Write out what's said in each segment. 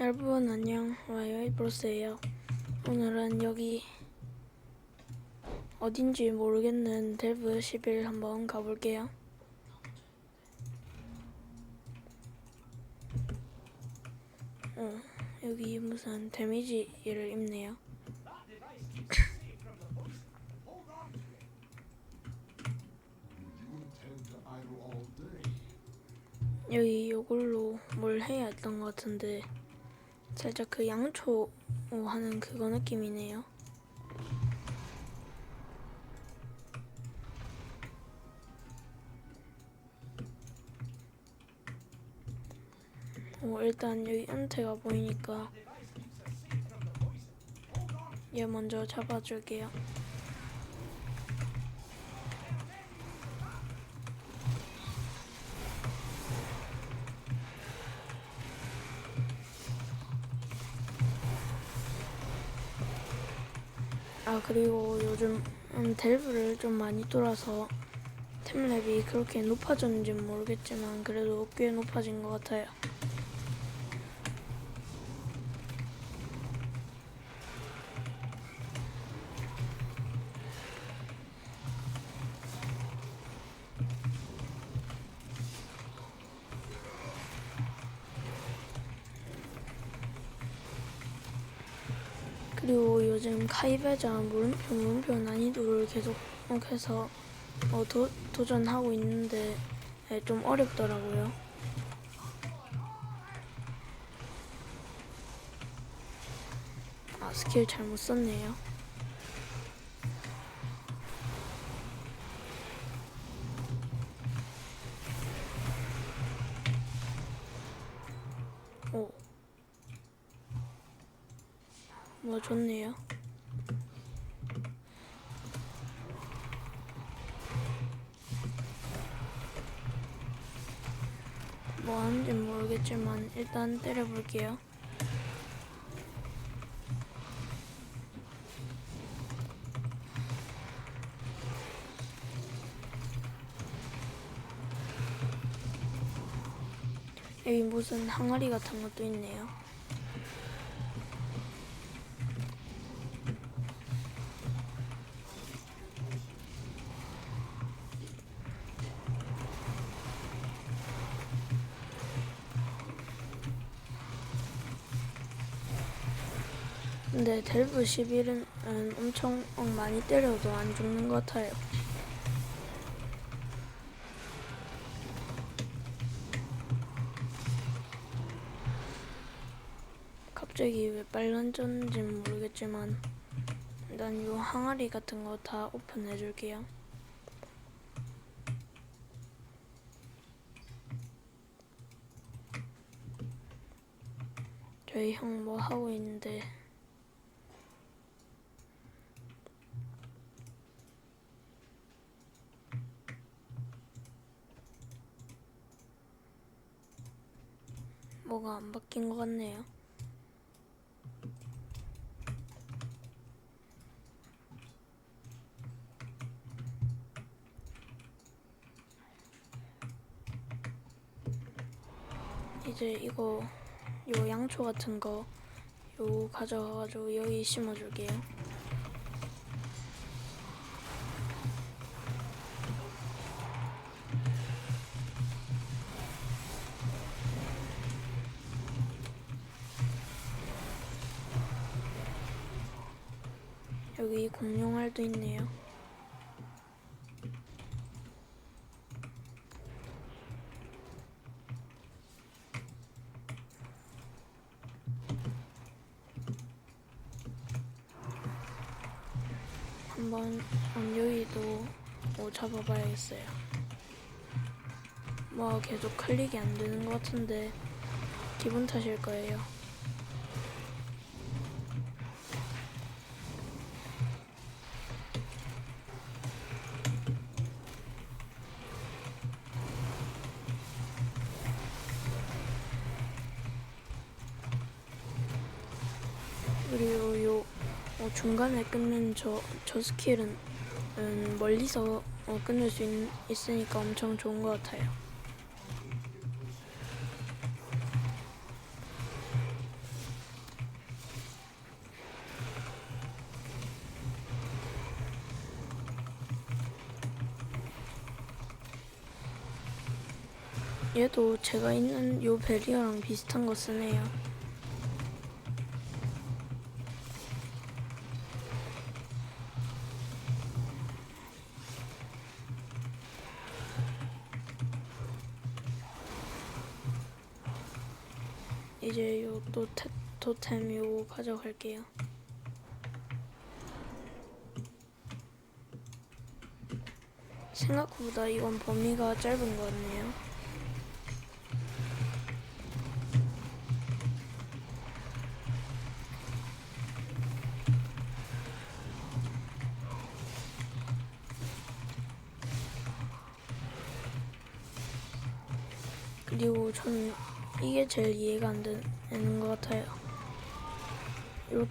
여러분 안녕. 와요. 브로스예요. 오늘은 여기 어딘지 모르겠는 델브 11 한번 가볼게요. 어 여기 무슨 데미지를 입네요. 여기 요걸로 뭘 해야 했던 것 같은데 살짝 그 양초 하는 그거 느낌이네요. 어, 일단 여기 은퇴가 보이니까 얘 먼저 잡아줄게요 아 그리고 요즘 음, 델브를 좀 많이 돌아서 템랩이 그렇게 높아졌는지는 모르겠지만 그래도 꽤 높아진 것 같아요. 그리고 요즘 카이베자 물음표 물음표 난이도를 계속 해서 어, 도, 도전하고 있는데 예, 좀 어렵더라고요. 아 스킬 잘못 썼네요. 좋네요. 뭐 하는지 모르겠지만 일단 때려볼게요. 여기 무슨 항아리 같은 것도 있네요. 델브 11은 엄청 많이 때려도 안 죽는 것 같아요. 갑자기 왜 빨라졌는지는 모르겠지만 일단 요 항아리 같은 거 다 오픈해 줄게요. 저희 형 뭐 하고 있는데 뭐가 안 바뀐 것 같네요. 이제 이거 요 양초 같은 거 요 가져가가지고 여기 심어줄게요. 여기 공룡알도 있네요. 한번 음, 여기도 뭐 잡아봐야겠어요. 뭐 계속 클릭이 안 되는 것 같은데 기분 탓일 거예요. 어, 중간에 끊는 저, 저 스킬은 음, 멀리서 어, 끊을 수 있, 으니까 엄청 좋은 것 같아요. 얘도 제가 있는 요 베리어랑 비슷한 거 쓰네요. 이제 요또 토템 요거 가져갈게요. 생각보다 이건 범위가 짧은 것 같네요.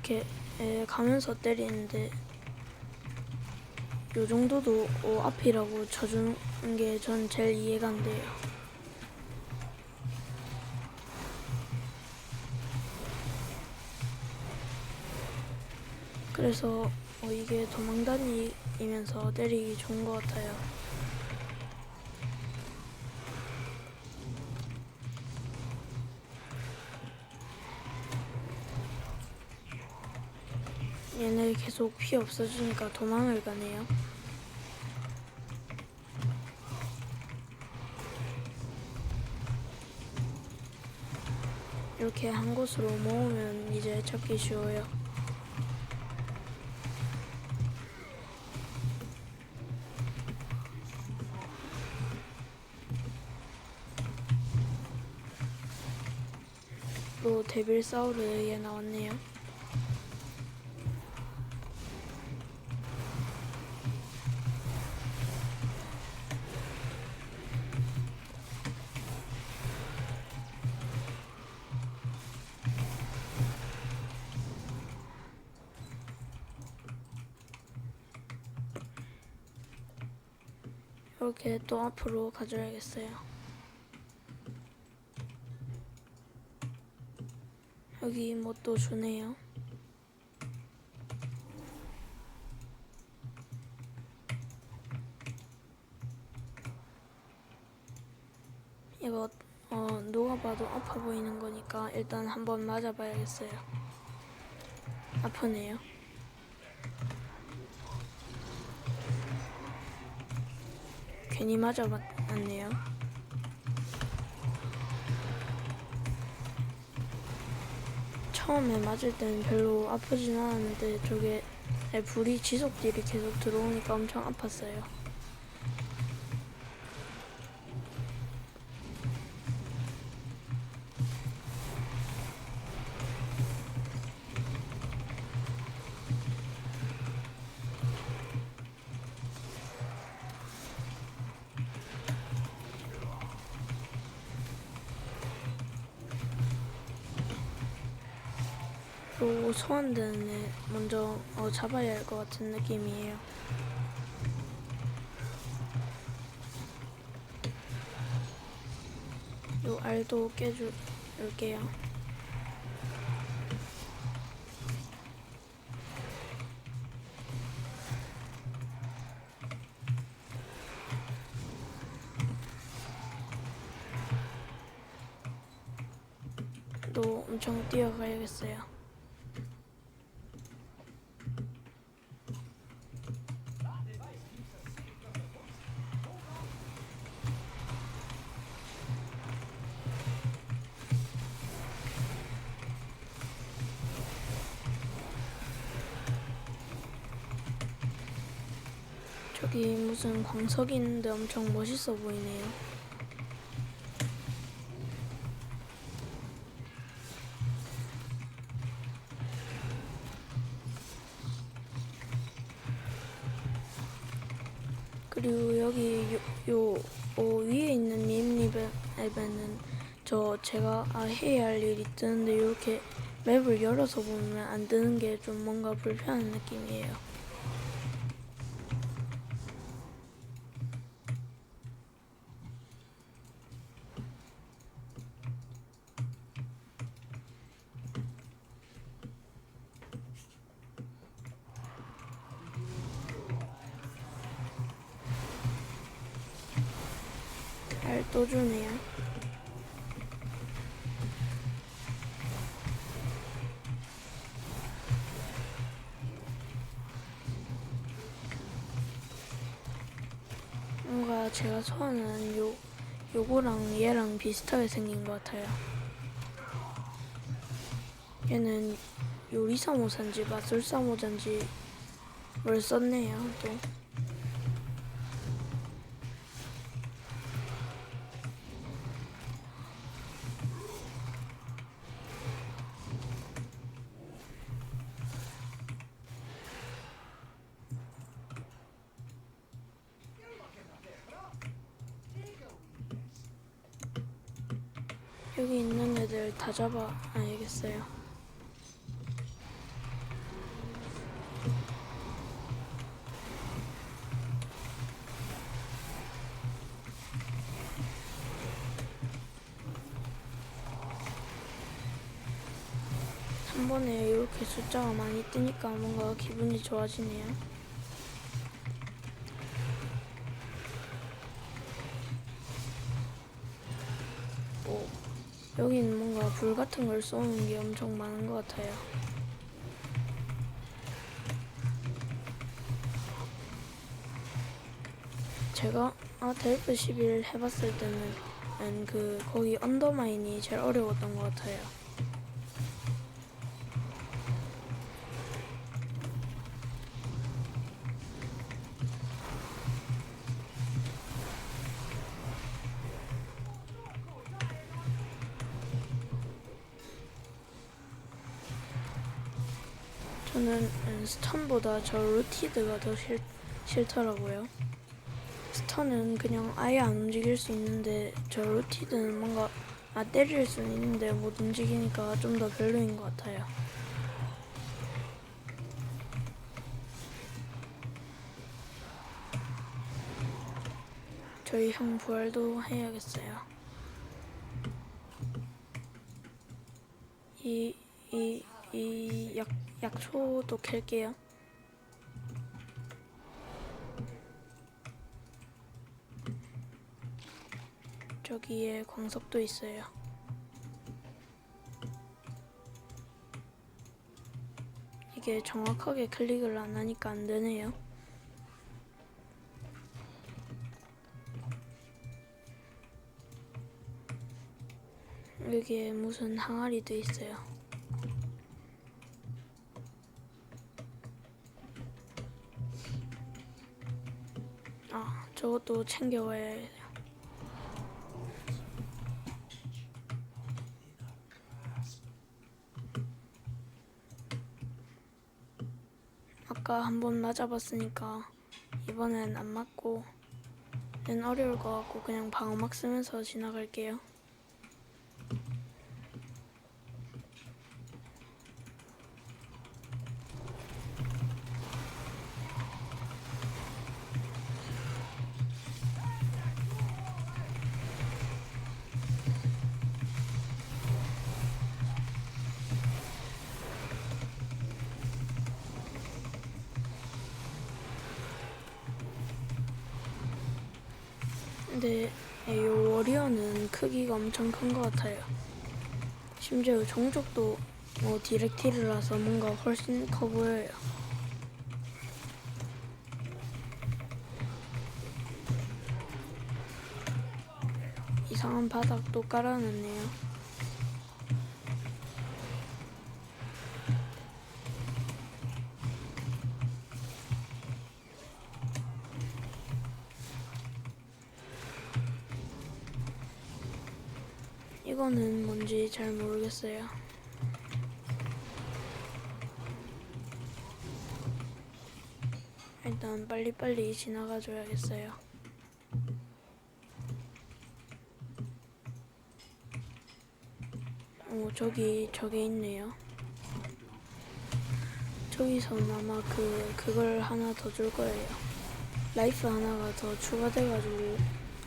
이렇게 에, 가면서 때리는데 요 정도도 어, 앞이라고 쳐주는 게 전 제일 이해가 안 돼요. 그래서 어, 이게 도망다니면서 때리기 좋은 것 같아요. 얘네 계속 피 없어지니까 도망을 가네요. 이렇게 한 곳으로 모으면 이제 찾기 쉬워요. 또 데빌 사우르에 나왔네요. 또 앞으로 가져야겠어요. 여기 뭐 또 주네요. 이거 어 누가 봐도 아파 보이는 거니까 일단 한번 맞아봐야겠어요. 아프네요. 괜히 맞아봤네요. 처음에 맞을 때는 별로 아프진 않았는데 저게 불이 지속딜이 계속 들어오니까 엄청 아팠어요. 또 소환되는 애 먼저 어, 잡아야 할 것 같은 느낌이에요. 요 알도 깨줄게요. 저기 무슨 광석이 있는데 엄청 멋있어 보이네요. 그리고 여기 요, 요 어, 위에 있는 밈립에는 저 제가 아, 해야 할 일이 뜨는데 이렇게 맵을 열어서 보면 안 뜨는 게 좀 뭔가 불편한 느낌이에요. 또 주네요. 뭔가 제가 소원은 요, 요거랑 얘랑 비슷하게 생긴 것 같아요. 얘는 요리사모산지 맛술사모잔지 뭘 썼네요, 또. 여기 있는 애들 다 잡아야겠어요. 한 번에 이렇게 숫자가 많이 뜨니까 뭔가 기분이 좋아지네요. 오, 여기는 뭔가 불 같은 걸 쏘는 게 엄청 많은 것 같아요. 제가 아 델프 11 해봤을 때는 음, 그 거기 언더마인이 제일 어려웠던 것 같아요. 저 루티드가 더 싫, 싫더라고요. 스턴은 그냥 아예 안 움직일 수 있는데 저 루티드는 뭔가 아 때릴 수는 있는데 못 움직이니까 좀 더 별로인 것 같아요. 저희 형 부활도 해야겠어요. 이, 이, 이 약, 약초도 캘게요. 저기에 광석도 있어요. 이게 정확하게 클릭을 안 하니까 안 되네요. 여기에 무슨 항아리도 있어요. 아, 저것도 챙겨와야 해요. 아까 한 번 맞아봤으니까 이번엔 안 맞고 는 어려울 것 같고 그냥 방어막 쓰면서 지나갈게요. 근데 이 워리어는 크기가 엄청 큰 것 같아요. 심지어 종족도 뭐 디렉티르라서 뭔가 훨씬 커 보여요. 이상한 바닥도 깔아놨네요. 뭔지 잘 모르겠어요. 일단 빨리빨리 지나가 줘야겠어요. 오, 저기, 저게 있네요. 저기서는 아마 그, 그걸 하나 더 줄 거예요. 라이프 하나가 더 추가돼가지고,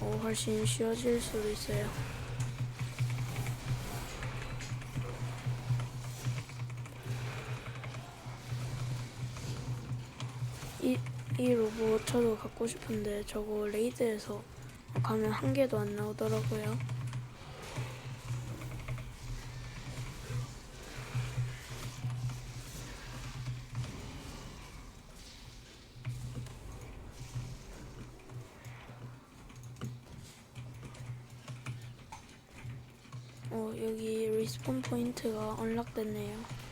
어, 훨씬 쉬워질 수도 있어요. 이 로봇 저도 갖고 싶은데 저거 레이드에서 가면 한 개도 안 나오더라고요. 어, 여기 리스폰 포인트가 언락됐네요.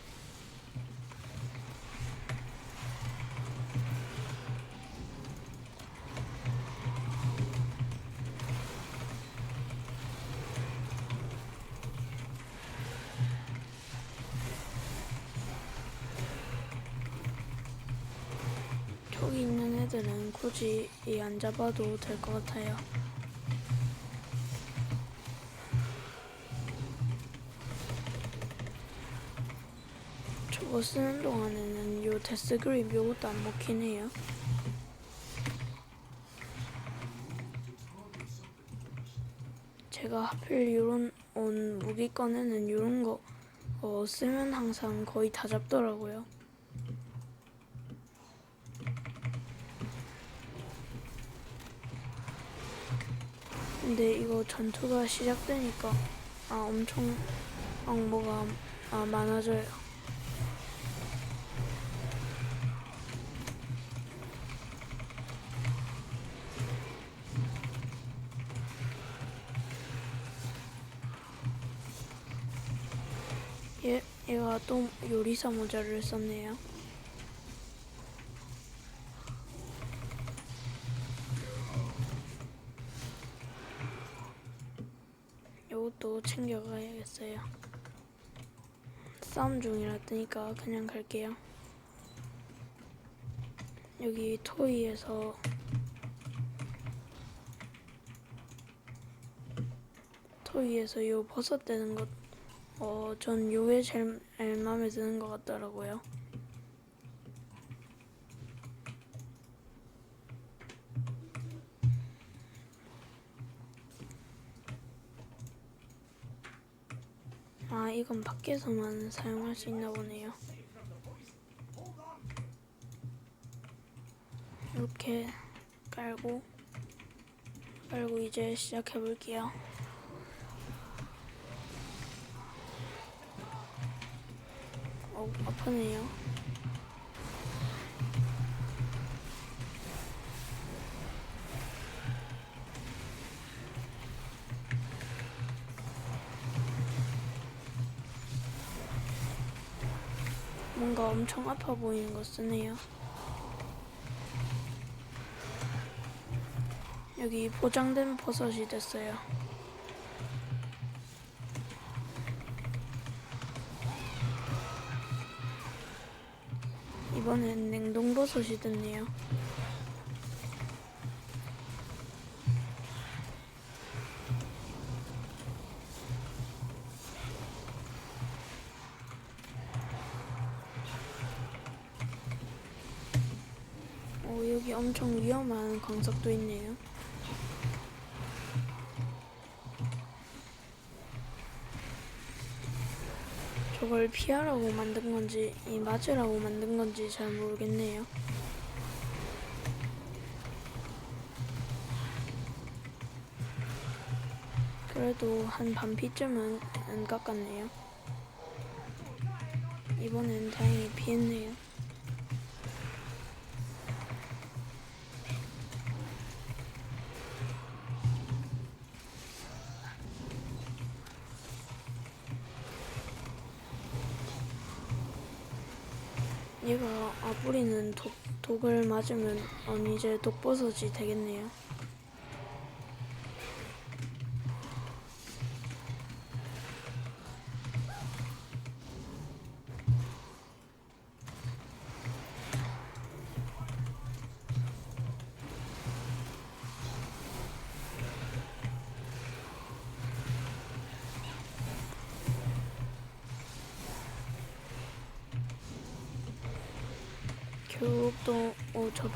잡아도 될 것 같아요. 저거 쓰는 동안에는 요 데스 그립 요것도 안 먹긴 해요. 제가 하필 요런 온 무기 꺼내는 요런 거 어, 쓰면 항상 거의 다 잡더라고요. 근데 이거 전투가 시작되니까 아 엄청 악모가 아, 많아져요. 얘, 얘가 또 요리사 모자를 썼네요. 요것도 챙겨가야겠어요. 싸움 중이라 뜨니까 그냥 갈게요. 여기 토이에서 토이에서 요 버섯 떼는 것, 어, 전 요게 제일 마음에 드는 것 같더라고요. 이건 밖에서만 사용할 수 있나 보네요. 이렇게 깔고 깔고 이제 시작해 볼게요. 어, 아프네요. 뭔가 엄청 아파 보이는 거 쓰네요. 여기 포장된 버섯이 됐어요. 이번엔 냉동 버섯이 됐네요. 여기 엄청 위험한 광석도 있네요. 저걸 피하라고 만든 건지, 이 맞으라고 만든 건지 잘 모르겠네요. 그래도 한 반피쯤은 안 깎았네요. 이번엔 다행히 피했네요. 얘가 아 뿌리는 독, 독을 맞으면 어, 이제 독버섯이 되겠네요.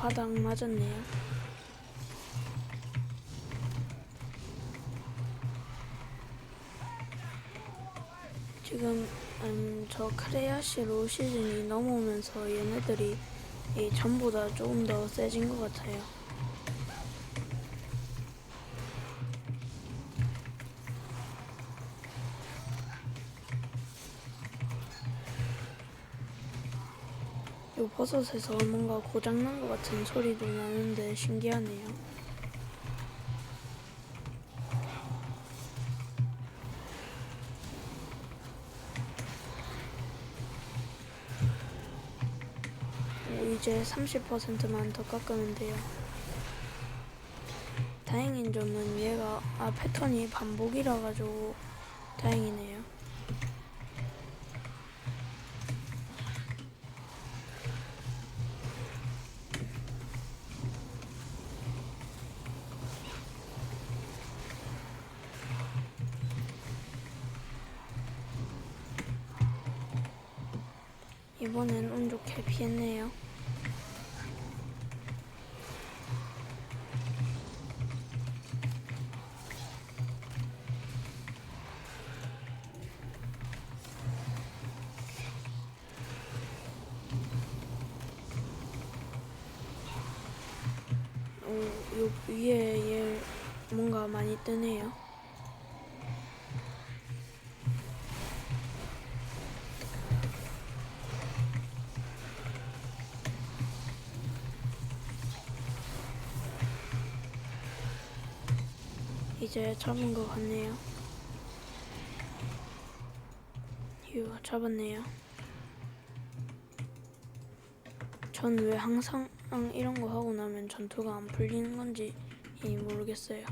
바닥 맞았네요. 지금, 음, 저 크레아시로 시즌이 넘어오면서 얘네들이 이 전보다 조금 더 세진 것 같아요. 버섯에서 뭔가 고장난 것 같은 소리도 나는데 신기하네요. 어, 이제 30%만 더 깎으면 돼요. 다행인 점은 얘가 아 패턴이 반복이라 가지고 다행이네요. 이번엔 운 좋게 피했네요. 이제 잡은 것 같네요. 휴, 잡았네요. 전 왜 항상 이런 거 하고 나면 전투가 안 풀리는 건지 모르겠어요.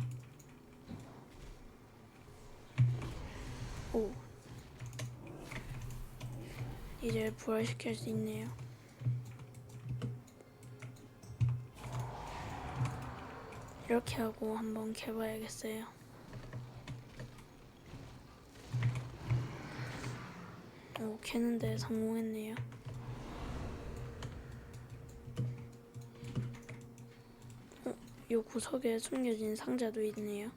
오. 이제 부활시킬 수 있네요. 이렇게 하고 한번 캐봐야겠어요. 오, 캐는데 성공했네요. 어, 요 구석에 숨겨진 상자도 있네요.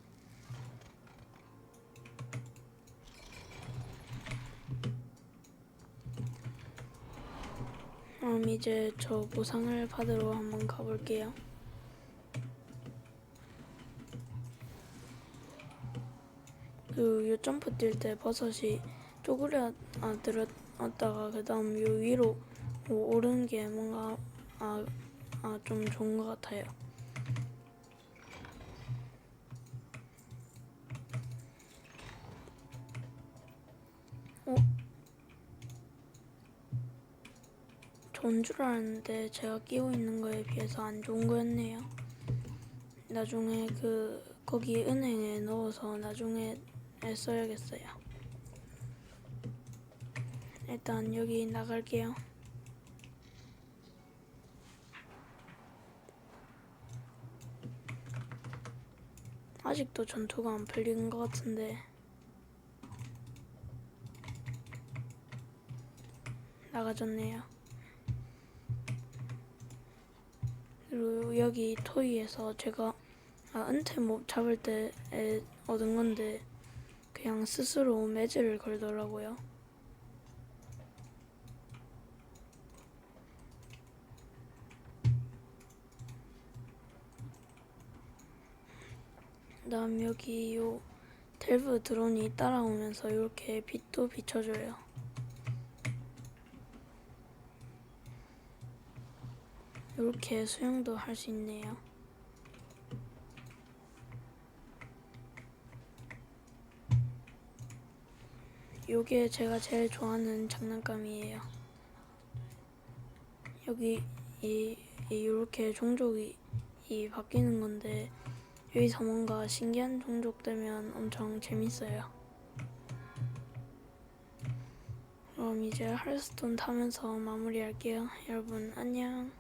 그럼 이제 저 보상을 받으러 한번 가볼게요. 그요 점프 뛸 때 버섯이 쪼그려 아, 들었다가 그 다음 요 위로 오- 오르는 게 뭔가 아, 아, 좀 좋은 것 같아요. 어? 좋은 줄 알았는데 제가 끼고 있는 거에 비해서 안 좋은 거였네요. 나중에 그 거기 은행에 넣어서 나중에 써야겠어요. 일단 여기 나갈게요. 아직도 전투가 안 풀린 것 같은데 나가졌네요. 그리고 여기 토이에서 제가 아, 은퇴 몹 잡을 때 에, 얻은 건데 그냥 스스로 매질을 걸더라고요. 그다음 여기 요 델브 드론이 따라오면서 이렇게 빛도 비춰줘요. 이렇게 수영도 할 수 있네요. 요게 제가 제일 좋아하는 장난감이에요. 여기 이, 이 이렇게 종족이 이 바뀌는 건데 여기서 뭔가 신기한 종족 되면 엄청 재밌어요. 그럼 이제 할스톤 타면서 마무리할게요. 여러분 안녕.